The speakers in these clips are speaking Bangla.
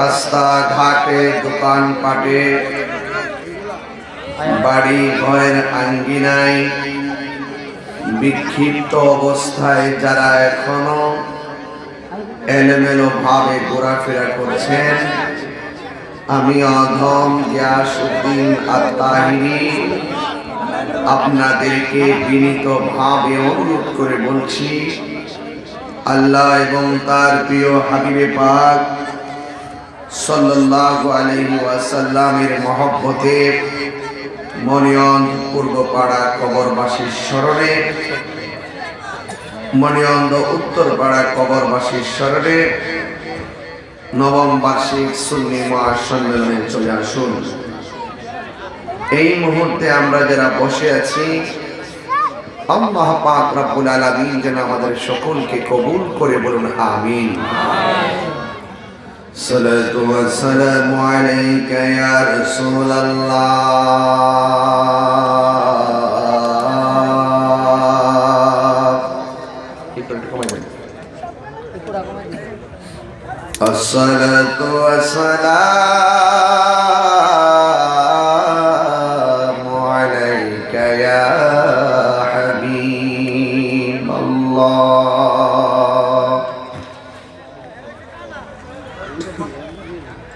রাস্তাঘাটে, দোকানপাটে, বাড়ি ঘরের আঙ্গিনায়, বিক্ষিপ্ত অবস্থায় যারা এখনও এলোমেলো ভাবে ঘোরাফেরা করছেন, আমি অধম গিয়াসুদ্দিন আত্মাহিনী আপনাদেরকে বিনীত ভাবে অনুরোধ করে বলছি, আল্লাহ এবং তার প্রিয় হাবিবে পাক সাল্লাল্লাহু আলাইহি ওয়াসাল্লামের মহব্বতে মনিয়ন পূর্বপাড়া কবরবাসীর স্মরণে মনিয়ন্দ উত্তরপাড়া কবরবাসীর স্মরণে নবম বার্ষিক সুন্নি মহাসম্মেলনে চলে আসুন। এই মুহূর্তে আমরা যারা বসে আছি আল্লাহ পাক আলামিন যেন আমাদের সকলকে কবুল করে বলুন আমিন। সালাতু ওয়া সালামু আলাইকা ইয়া রাসূলুল্লাহ। আসসালাতু ওয়া সালাম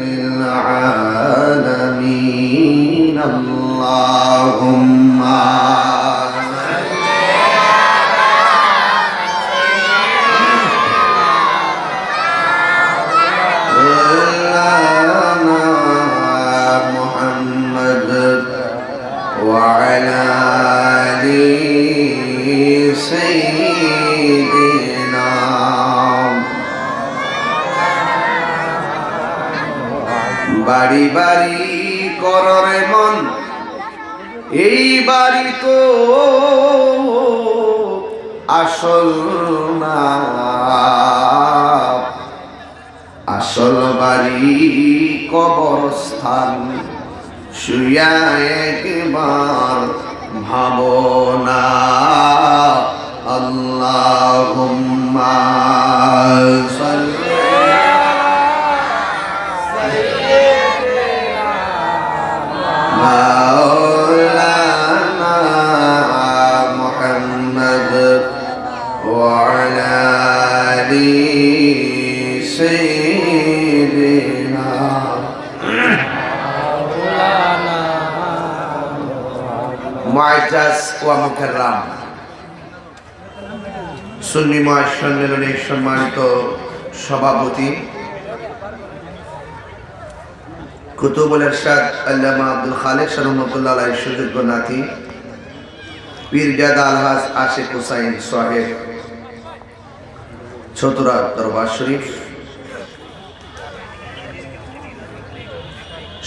للعالمين. اللهم وعلى آل বাড়ি বাড়ি কররে মন। এই বাড়ি তো আসল না। আসল বাড়ি কবরস্থান। শুয়া একবার ভাবনা। আল্লাহুম্মা সাল্লি মুআজ্জাজ ওয়া মুকাররাম। সুন্নি মহাসম্মেলনের সম্মানিত সভাপতি, কুতুবুল এরশাদ আল্লামা আব্দুল খালেক রহমতুল্লাহ আলাই সুযোগ্য নাতি পীরজাদা আলহাজ আশিক হুসাইন সাহেব ছতুরা দরবার শরীফ।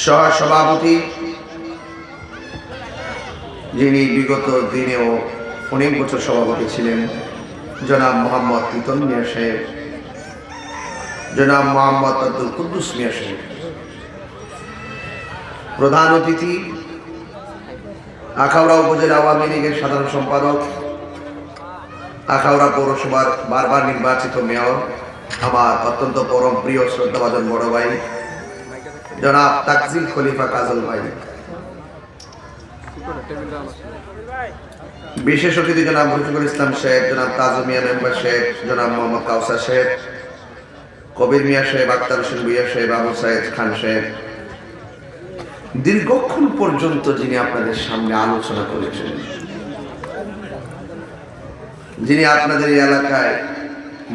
সহ সভাপতি যিনি বিগত দিনেও অনেক বছর সভাপতি ছিলেন, জনাব মোহাম্মদ তিতন মিয়া সাহেব, জনাব মোহাম্মদ আব্দুল কুদ্দুস মিয়া সাহেব। প্রধান অতিথি, আখাউড়া উপজেলা আওয়ামী লীগের সাধারণ সম্পাদক, আখাউড়া পৌরসভার বারবার নির্বাচিত মেয়র, আমার অত্যন্ত পরম প্রিয় শ্রদ্ধাভাজন বড় ভাই, জনাব তাকজিল খলিফা কাজল ভাই। বিশেষ অতিথি জনাব রফিকুল ইসলাম শেখ জনাব তাজু মিয়া মেম্বার শেখ জনাব মোহাম্মদ কাউসার শেখ কবির মিয়া সাহেব, আক্তার হোসেন ভুইয়া সাহেব আবু সাহেদ খান সাহেব। দীর্ঘক্ষণ পর্যন্ত যিনি আপনাদের সামনে আলোচনা করেছেন, যিনি আপনাদের এই এলাকায়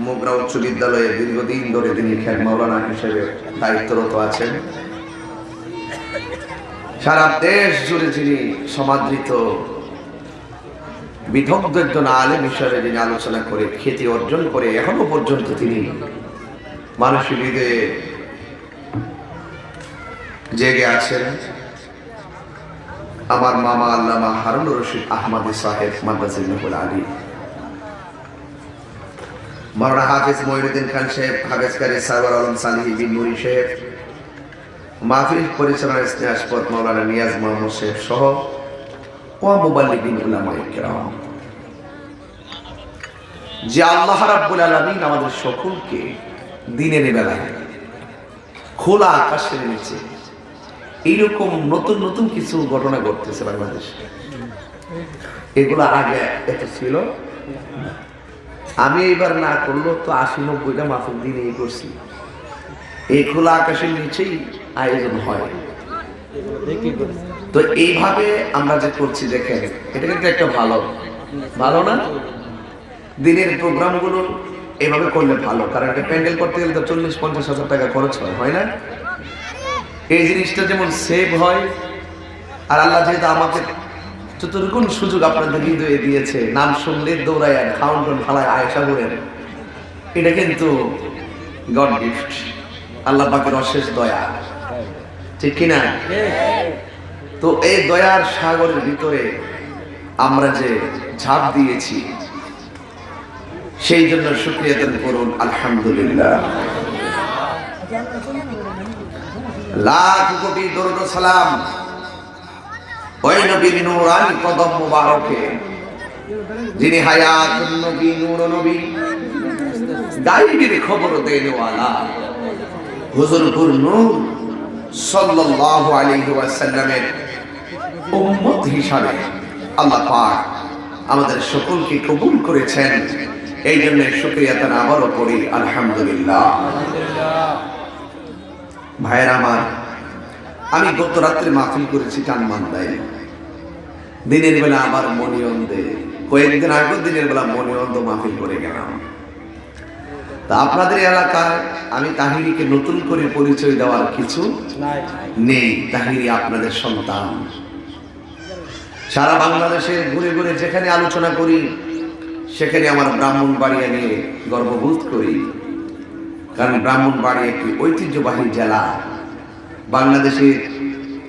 মোগরা উচ্চ বিদ্যালয়ে দীর্ঘদিন ধরে তিনি খ্যাত মাওলানা হিসেবে দায়িত্বরত আছেন সারা দেশ জুড়ে যিনি সমাদৃত বিদগ্ধ একজন আলেম হিসাবে যিনি আলোচনা করে, খ্যাতি অর্জন করে, এখনও পর্যন্ত তিনি মানুষের হৃদয়ে জেগে আছেন। আমার মামা আল্লামা হারুন রশিদ আহমদ সাহেব মাদ্রাসিল্লাহুল আলী। মাওলানা হাফিজ মঈনুদ্দিন খান সাহেব, হাফেজ কারি সারওয়ার আলম সালিহি বিন নুরি সাহেব। মাহফিল পরিচালনার স্নেহাসপদ মাওলানা নিয়াজ মোহাম্মদ সাহেব সহ ও মুবাল্লিবিন উলামা ইকরাম যে আল্লাহ রাব্বুল আলামিন আমাদের সকলকে দিনের বেলায় খোলা আকাশের নিচে এইরকম নতুন নতুন কিছু ঘটনা ঘটতেছে বাংলাদেশে। এগুলো আগে এত ছিল আমি এবার না করল তো আশি নব্বইটা মাফিক দিনেই করছি। এই খোলা আকাশের নিচেই আয়োজন হয়। তো এইভাবে আমরা যে করছি, দেখেন, এটা কিন্তু একটা ভালো। ভালো না? দিনের প্রোগ্রামগুলো এভাবে করলে ভালো, কারণ একটা প্যান্ডেল করতে গেলে তো চল্লিশ, পঞ্চাশ হাজার টাকা খরচ হয় হয় না? এই জিনিসটা যেমন সেভ হয়, আর আল্লাহ যেহেতু আমাকে চতুর্গুণ সুযোগ আপনাদের হৃদয়ে দিয়েছে, নাম শুনলে দৌড়ায় খাউন টাউন ফালায় আয়সা করেন এটা কিন্তু গড গিফট, আল্লাহ পাকের অশেষ দয়া। ঠিক কিনা? তো এই দয়ার সাগরের ভিতরে আমরা যে ঝাঁপ দিয়েছি, সেই জন্য শুক্রিয়া দেন করুন, আলহামদুলিল্লাহ। লাখ কোটি দরুদ সালাম ওই নবীর নূরানি কদম মুবারকে, যিনি হায়াত নবী নূর নবী গাইবির খবর দেনওয়ালা হুজুরপুর নূর আল্লাহ পাক আমাদের সকলকে কবুল করেছেন। এই জন্য শুক্রিয়া তার আবারও করি আলহামদুলিল্লাহ। ভাইয়ের আমার, আমি গত রাত্রে মাহফিল করেছি টানমান্দায়। দিনের বেলা আবার মনিয়ন্দে কয়েকদিন আগের দিনের বেলা মনিয়ন্দ মাহফিল করে গেলাম। তা আপনাদের এলাকায় আমি তাহিরিকে নতুন করে পরিচয় দেওয়ার কিছু নেই। তাহিরি আপনাদের সন্তান। সারা বাংলাদেশে ঘুরে ঘুরে যেখানে আলোচনা করি সেখানে আমার ব্রাহ্মণ বাড়িয়া নিয়ে গর্ববোধ করি। কারণ ব্রাহ্মণ বাড়ি একটি ঐতিহ্যবাহী জেলা। বাংলাদেশের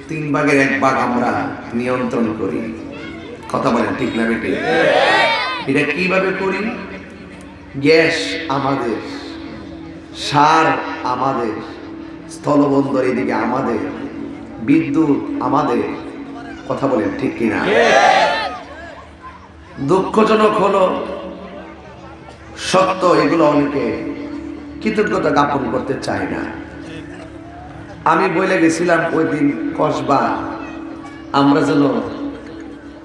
তিন ভাগের এক ভাগ আমরা নিয়ন্ত্রণ করি। কথা বলেন ঠিক না বেটে? এটা কীভাবে করি? গ্যাস আমাদের, সার আমাদের, স্থলবন্দর এদিকে আমাদের, বিদ্যুৎ আমাদের। কথা বলেন ঠিক কিনা? দুঃখজনক হলো, সত্য এগুলো অনেকে কৃতজ্ঞতা জ্ঞাপন করতে চায় না। আমি বলে গেছিলাম ওই দিন কসবা, আমরা যেন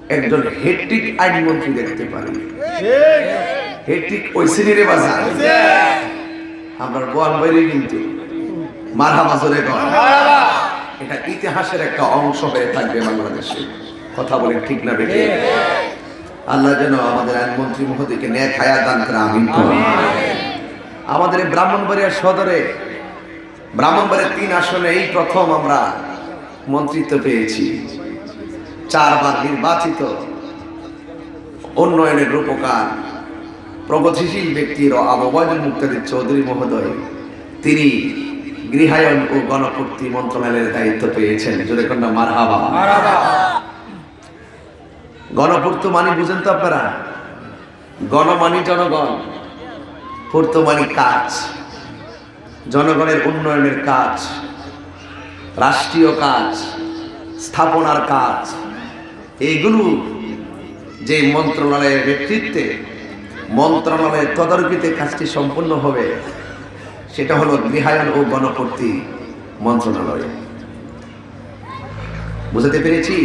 একজন হেট্রিক আইনমন্ত্রী দেখতে পারি। হেট্রিক ওই সিনিরে বাজার। আমরা গোয়াল বাইরে কিন্তু মারহা মাসরে এটা ইতিহাসের একটা অংশ হয়ে থাকবে বাংলাদেশে। কথা বলে ঠিক না বেটে আল্লাহ যেন আমাদের আইনমন্ত্রী মহোদয়কে ন্যায় খায়া দান করে, আমিন আমাদের এই ব্রাহ্মণবাড়িয়ার সদরে, ব্রাহ্মণবাড়িয়ার তিন আসনে এই প্রথম আমরা মন্ত্রিত্ব পেয়েছি। চারবার নির্বাচিত উন্নয়নের রূপকার প্রগতিশীল ব্যক্তির আবহাওয়াজুল মুক্তাদির চৌধুরী মহোদয় তিনি গৃহায়ন ও গণপূর্তি মন্ত্রণালয়ের দায়িত্ব পেয়েছেন। জোরে কন্যা মারহাবা। গণপূর্ত মানে বুঝেন তো আপনারা? গণমানি জনগণ পূর্ত মানে কাজ জনগণের উন্নয়নের কাজ রাষ্ট্রীয় কাজ স্থাপনার কাজ এইগুলো যে মন্ত্রণালয়ের নেতৃত্বে মন্ত্রণালয়ের তদারকিতে কাজটি সম্পূর্ণ হবে, সেটা হলো গৃহায়ন ও গণপূর্তি মন্ত্রণালয়। বুঝতে পেরেছি?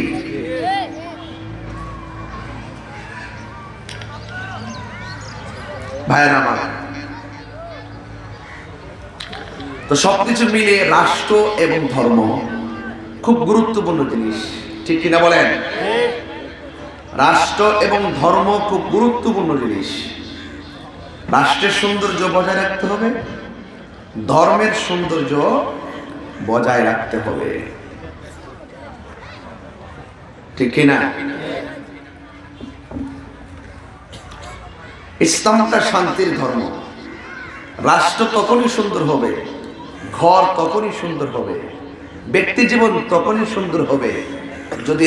ভাইয়ের আমার তো সবকিছু মিলে রাষ্ট্র এবং ধর্ম, খুব গুরুত্বপূর্ণ জিনিস। ঠিক কিনা বলেন? রাষ্ট্র এবং ধর্ম খুব গুরুত্বপূর্ণ জিনিস। রাষ্ট্রের সৌন্দর্য বজায় রাখতে হবে, ধর্মের সৌন্দর্য বজায় রাখতে হবে। ঠিক কিনা ইসলামটা শান্তির ধর্ম। রাষ্ট্র তখনই সুন্দর হবে, ঘর তখনই সুন্দর হবে, ব্যক্তি জীবন তখনই সুন্দর হবে, যদি